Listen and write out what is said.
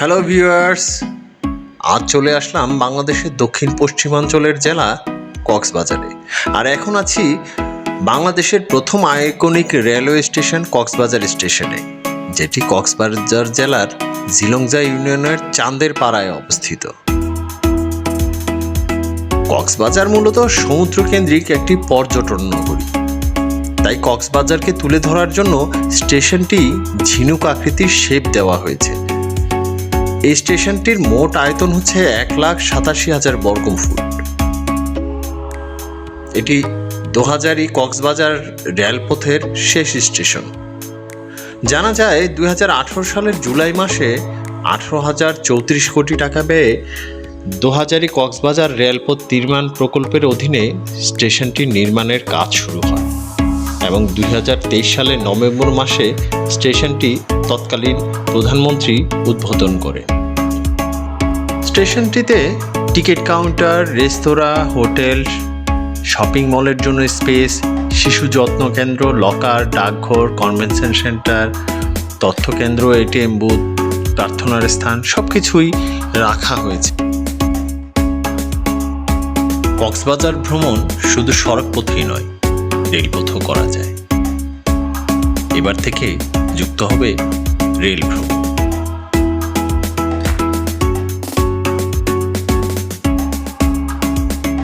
Hello viewers আজ চলে আসলাম বাংলাদেশের দক্ষিণ পশ্চিমাঞ্চলের জেলা কক্সবাজারে। আর এখন আছি বাংলাদেশের প্রথম আইকনিক রেলওয়ে স্টেশন কক্সবাজার স্টেশনে, যেটি কক্সবাজার জেলার ঝিলংজা ইউনিয়নের চাঁদের পাড়ায় অবস্থিত। কক্সবাজার মূলত সমুদ্রকেন্দ্রিক একটি পর্যটন নগরী। তাই কক্সবাজারকে তুলে ধরার জন্য স্টেশনটি ঝিনুক আকৃতির শেপ দেওয়া হয়েছে। এই স্টেশনটির মোট আয়তন হচ্ছে এক লাখ সাতাশি হাজার বর্গফুট এটি দু হাজারই কক্সবাজার রেলপথের শেষ স্টেশন। জানা যায়, দুই হাজার আঠেরো সালের জুলাই মাসে আঠারো হাজার চৌত্রিশ কোটি টাকা ব্যয়ে হাজারই কক্সবাজার রেলপথ নির্মাণ প্রকল্পের অধীনে স্টেশনটি নির্মাণের কাজ শুরু হয় এবং দুই হাজার তেইশ সালের নভেম্বর মাসে স্টেশনটি তৎকালীন প্রধানমন্ত্রী উদ্বোধন করে। স্টেশনটিতে ticket counter, restaurant, hotel, shopping মলের জন্য স্পেস, শিশু যত্ন কেন্দ্র, লকার, ডাকঘর, কনভেনশন সেন্টার তথ্য কেন্দ্র এটিএম বুথ, প্রার্থনার স্থান সব কিছুই রাখা হয়েছে। কক্সবাজার ভ্রমণ শুধু সড়ক পথেই নয় রেলপথও করা যায়। এবার থেকে যুক্ত হবে রেল ভ্রমণ।